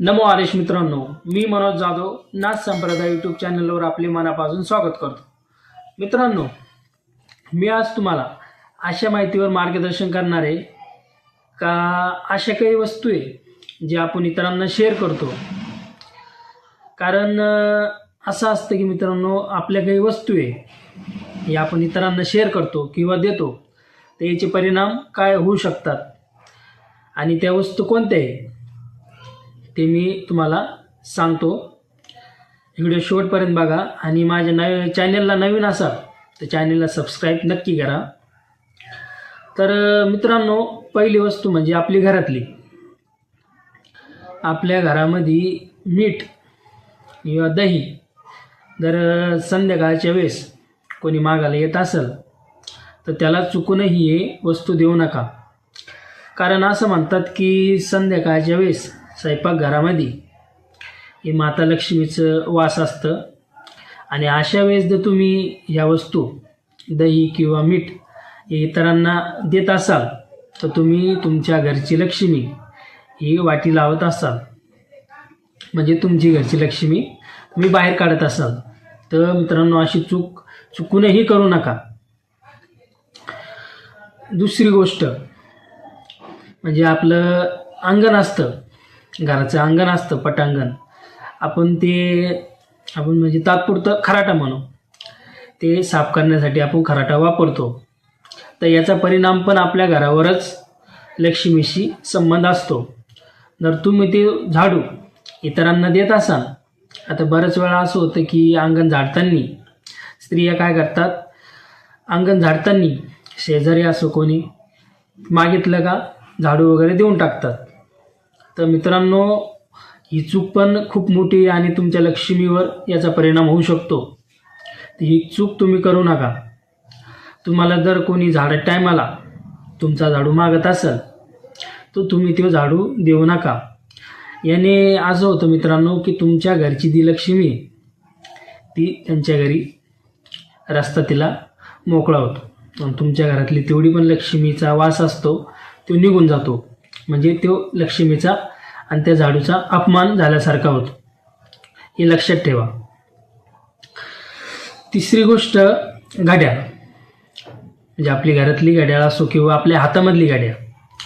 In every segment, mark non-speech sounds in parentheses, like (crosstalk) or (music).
नमो आदेश मित्रांनो मी मनोज जाधव नाथ संप्रदाय यूट्यूब चॅनलवर आपले मनापासून स्वागत करतो. मित्रांनो मी आज तुम्हाला अशा माहितीवर मार्गदर्शन करणार आहे का अशा काही वस्तू आहे जे आपण इतरांना शेअर करतो. कारण असं असतं की मित्रांनो आपल्या काही वस्तू आहे हे आपण इतरांना शेअर करतो किंवा देतो तर याचे परिणाम काय होऊ शकतात? आणि त्या वस्तू कोणत्या आहे? ते मी तुम्हाला सांगतो. व्हिडिओ शेवटपर्यंत बघा. आणि माझ्या नवी चॅनलला नवीन असाल तर चॅनलला सबस्क्राईब नक्की करा. तर मित्रांनो पहिली वस्तू म्हणजे आपली घरातली. आपल्या घरामध्ये मीठ किंवा दही जर संध्याकाळच्या वेळेस कोणी मागायला येत असेल तर त्याला चुकूनही हे वस्तू देऊ नका. कारण असं म्हणतात की संध्याकाळच्या वेळेस स्वयंपाकघरामध्ये हे माता लक्ष्मीचं वास असतं. आणि अशा वेळेस जर तुम्ही ह्या वस्तू दही किंवा मीठ हे इतरांना देत असाल तर तुम्ही तुमच्या घरची लक्ष्मी ही वाटी लावत असाल. म्हणजे तुमची घरची लक्ष्मी तुम्ही बाहेर काढत असाल. तर मित्रांनो अशी चूक चुकूनही करू नका. दुसरी गोष्ट म्हणजे आपलं अंगण असतं. घराचं अंगण असतं पटांगण. आपण ते आपण म्हणजे तात्पुरतं खराटा म्हणू. ते साफ करण्यासाठी आपण खराटा वापरतो. तर याचा परिणाम पण आपल्या घरावरच लक्ष्मीशी संबंध असतो. जर तुम्ही ते झाडू इतरांना देत असाल आता बऱ्याच वेळा असं होतं की अंगण झाडताना स्त्रिया काय करतात? अंगण झाडताना शेजारी असो कोणी मागितलं का? झाडू वगैरे देऊन टाकतात. तर मित्रांनो ही चूक पण खूप मोठी आहे आणि तुमच्या लक्ष्मीवर याचा परिणाम होऊ शकतो. ही चूक तुम्ही करू नका. तुम्हाला जर कोणी झाडं टायमाला तुमचा झाडू मागत असेल तर तुम्ही तो झाडू देऊ नका. याने असं होतं मित्रांनो की तुमच्या घरची ती लक्ष्मी आहे, ती त्यांच्या घरी रस्ता तिला मोकळा होतो. आणि तुमच्या घरातली तेवढी पण लक्ष्मीचा वास असतो तो निघून जातो. म्हणजे तो लक्ष्मीचा आणि त्या झाडूचा अपमान झाल्यासारखा होतो. हे लक्षात ठेवा. तिसरी गोष्ट घड्याळ म्हणजे आपली घरातली घड्याळ असो किंवा आपल्या हातामधली घड्याळ.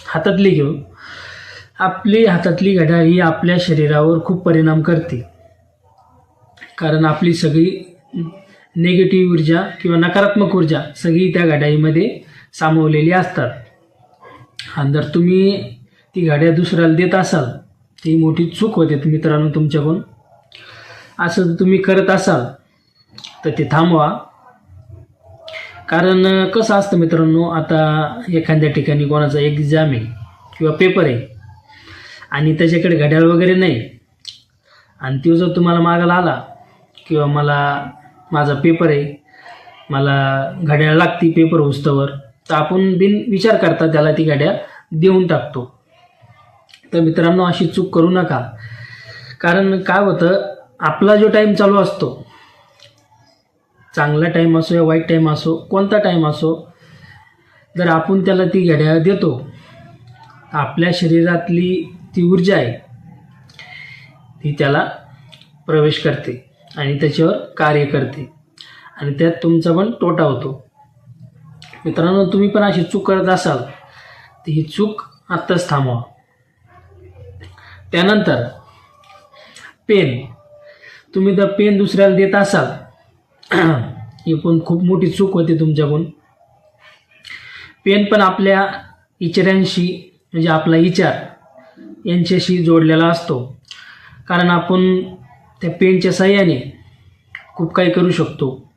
हातातली घेऊ. आपली हातातली घड्याळ ही आपल्या शरीरावर खूप परिणाम करते. कारण आपली सगळी निगेटिव्ह ऊर्जा किंवा नकारात्मक ऊर्जा सगळी त्या घड्याळीमध्ये सामावलेली असतात. आणि जर तुम्ही ती गाड्या दुसऱ्याला देत असाल ती मोठी चूक होते मित्रांनो तुमच्याकडून. असं जर तुम्ही करत असाल तर ते थांबवा. कारण कसं असतं मित्रांनो आता एखाद्या ठिकाणी कोणाचा एक्झाम आहे किंवा पेपर आहे आणि त्याच्याकडे घड्याळ वगैरे नाही आणि तो जर तुम्हाला मागायला आला किंवा मला माझा पेपर आहे मला घड्याळ लागती पेपर होस्तवर तर आपण बिन विचार करता त्याला ती घड्याळ देऊन टाकतो. तर मित्रांनो अशी चूक करू नका. कारण काय होतं आपला जो टाईम चालू असतो चांगला टाईम असो या वाईट टाईम असो कोणता टाईम असो जर आपण त्याला ती घड्याळ देतो आपल्या शरीरातली ती ऊर्जा आहे ती त्याला प्रवेश करते आणि त्याच्यावर कार्य करते. आणि त्यात तुमचा पण तोटा होतो. मित्रांनो तुम्ही पण अशी चूक करत असाल तर ही चूक आत्ताच थांबवा. त्यानंतर पेन. तुम्ही जर पेन दुसऱ्याला देत असाल (clears throat) ही पण खूप मोठी चूक होते तुमच्याकडून. पेन पण आपल्या इचारांशी म्हणजे आपला विचार यांच्याशी जोडलेला असतो. कारण आपण त्या पेनच्या साह्याने खूप काही करू शकतो.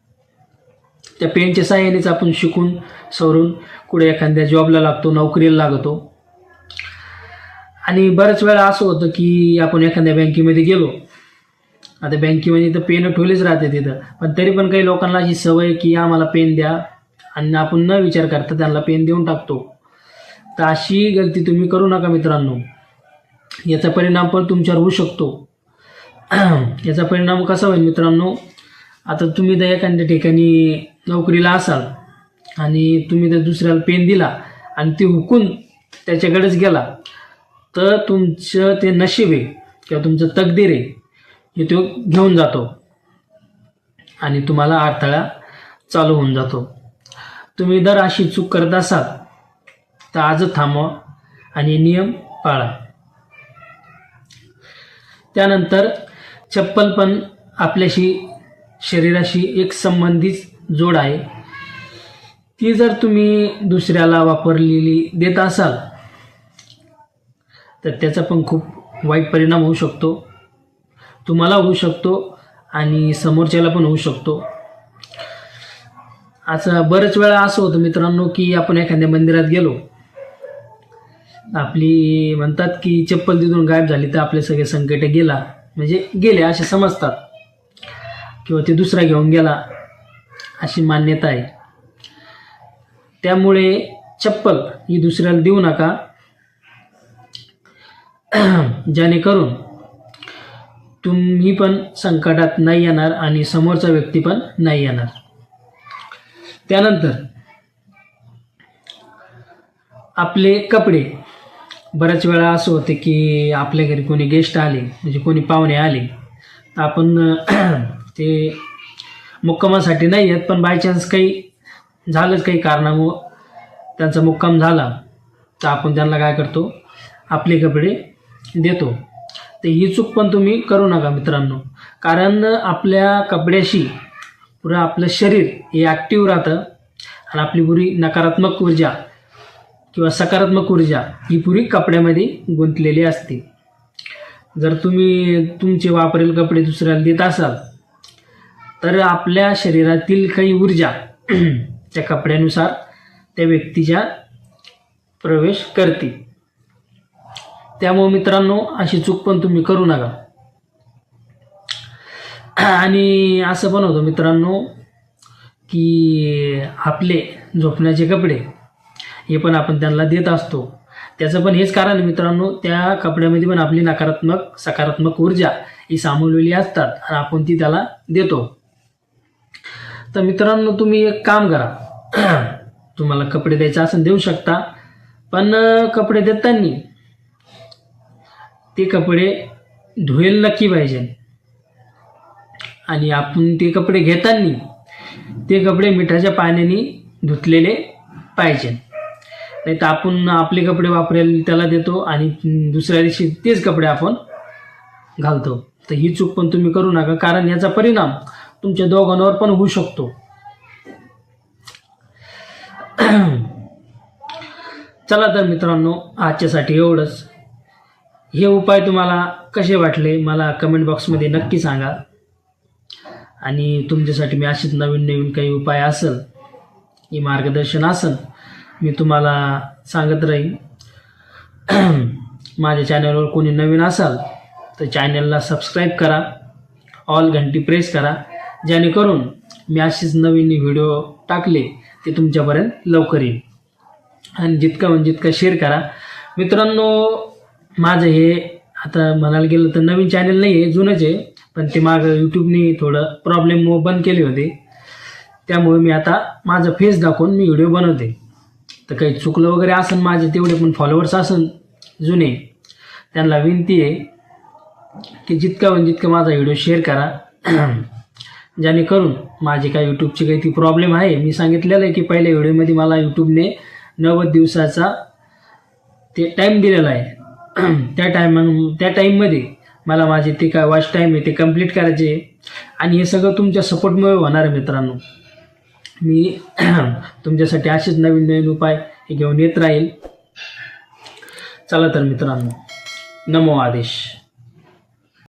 त्या पेनच्या साह्यानेच आपण शिकून सवरून कुठे एखाद्या जॉबला लागतो नोकरीला लागतो. आणि बऱ्याच वेळा असं होतं की आपण एखाद्या बँकेमध्ये गेलो. आता बँकेमध्ये तर पेन ठेवलेच राहते तिथं. पण तरी पण काही लोकांना अशी सवय आहे की आम्हाला पेन द्या आणि आपण न विचार करता त्यांना पेन देऊन टाकतो. तर अशी गलती तुम्ही करू नका मित्रांनो. याचा परिणाम पण तुमच्यावर होऊ शकतो. (clears throat) याचा परिणाम कसा होईल मित्रांनो? आता तुम्ही जर एखाद्या ठिकाणी नोकरीला असाल आणि तुम्ही जर दुसऱ्याला पेन दिला आणि ते हुकून त्याच्याकडेच गेला तर तुमचं ते नशीब आहे किंवा तुमचं तकदीर आहे हे तो घेऊन जातो. आणि तुम्हाला अडथळा चालू होऊन जातो. तुम्ही जर अशी चूक करत असाल तर आजच थांबवा आणि नियम पाळा. त्यानंतर चप्पल पण आपल्याशी शरीराशी एक संबंधित जोड आहे. ती जर तुम्ही दुसऱ्याला वापरलेली देत असाल तर त्याचा पण खूप वाईट परिणाम होऊ शकतो. तुम्हाला होऊ शकतो आणि समोरच्याला पण होऊ शकतो. असं बरेच वेळा असं होतं मित्रांनो की आपण एखाद्या मंदिरात गेलो. आपली म्हणतात की चप्पल तिथून गायब झाली तर आपले सगळे संकट गेला. म्हणजे गेले असे समजतात. किंवा ते दुसरा घेऊन गेला अशी मान्यता आहे. त्यामुळे चप्पल ही दुसऱ्याला देऊ नका. (clears throat) जेणेकरून तुम्ही पण संकटात नाही येणार आणि समोरचा व्यक्ती पण नाही येणार. त्यानंतर आपले कपडे. बऱ्याच वेळा असं होते की आपल्या घरी कोणी गेस्ट आले म्हणजे कोणी पाहुणे आले तर आपण (clears throat) ते मुक्कामासाठी नाही आहेत पण बाय चान्स काही झालंच काही कारणामुळं त्यांचा मुक्काम झाला तर आपण त्यांना काय करतो आपले कपडे देतो. तर ही चूक पण तुम्ही करू नका मित्रांनो. कारण आपल्या कपड्याशी पुरं आपलं शरीर हे ॲक्टिव्ह राहतं आणि आपली पुरी नकारात्मक ऊर्जा किंवा सकारात्मक ऊर्जा ही पुरी कपड्यामध्ये गुंतलेली असते. जर तुम्ही तुमचे वापरेल कपडे दुसऱ्याला देत असाल तर आपल्या शरीरातील काही ऊर्जा (clears throat) त्या कपड्यानुसार त्या व्यक्तीच्या प्रवेश करते त्यामुळे मित्रांनो अशी चूक पण तुम्ही करू नका. आणि असं पण होतं मित्रांनो की आपले झोपण्याचे कपडे हे पण आपण त्यांना देत असतो. त्याचं पण हेच कारण मित्रांनो त्या कपड्यामध्ये पण आपली नकारात्मक सकारात्मक ऊर्जा ही सामावलेली असतात आणि आपण ती त्याला देतो. तर मित्रांनो तुम्ही एक काम करा. तुम्हाला कपडे द्यायचे असं देऊ शकता. पण कपडे देताना ते कपडे धुवेल नक्की पाहिजे. आणि आपण ते कपडे घेताना ते कपडे मिठाच्या पाण्याने धुतलेले पाहिजे. नाही तर आपण आपले कपडे वापरेल त्याला देतो आणि दुसऱ्या दिवशी तेच कपडे आपण घालतो. तर ही चूक पण तुम्ही करू नका कारण याचा परिणाम तुमच्या दोघांवर पण होऊ शकतो. (clears throat) चला तर मित्रांनो आजच्यासाठी एवढंच. हे उपाय तुम्हाला कसे वाटले मला कमेंट बॉक्समध्ये नक्की सांगा. आणि तुमच्यासाठी मी अशीच नवीन नवीन काही उपाय असेल हे मार्गदर्शन असेल मी तुम्हाला सांगत राहीन. (clears throat) माझ्या चॅनलवर कोणी नवीन असाल तर चॅनलला सबस्क्राईब करा. ऑल घंटी प्रेस करा. जेणेकरून मी अशीच नवीन व्हिडिओ टाकले ते तुमच्यापर्यंत लवकर येईल. आणि जितकं म्हणजे जितकं शेअर करा. मित्रांनो माझं हे आता म्हणायला गेलं तर नवीन चॅनल नाही आहे जुनंच आहे. पण ते मागं यूट्यूबने थोडं प्रॉब्लेम बंद केले होते. त्यामुळे मी आता माझं फेस दाखवून मी व्हिडिओ बनवते. तर काही चुकलं वगैरे असेल माझे तेवढे पण फॉलोअर्स असेल जुने. त्यांना विनंती आहे की जितका पण जितकं माझा व्हिडिओ शेअर करा. (clears throat) जेणेकरून माझे काय यूट्यूबची काही ती प्रॉब्लेम आहे. मी सांगितलेलं आहे की पहिल्या व्हिडिओमध्ये मला यूट्यूबने नव्वद दिवसाचा ते टाईम दिलेला आहे. (clears throat) त्या टाईम त्या टाईममध्ये मला माझे ते काय वॉच टाईम आहे ते कंप्लीट करायचे आणि हे सगळं तुमच्या सपोर्टमुळे होणार आहे मित्रांनो. मी (clears throat) तुमच्यासाठी असेच नवीन नवीन उपाय हे घेऊन येत राहील. चला तर मित्रांनो नमो आदेश.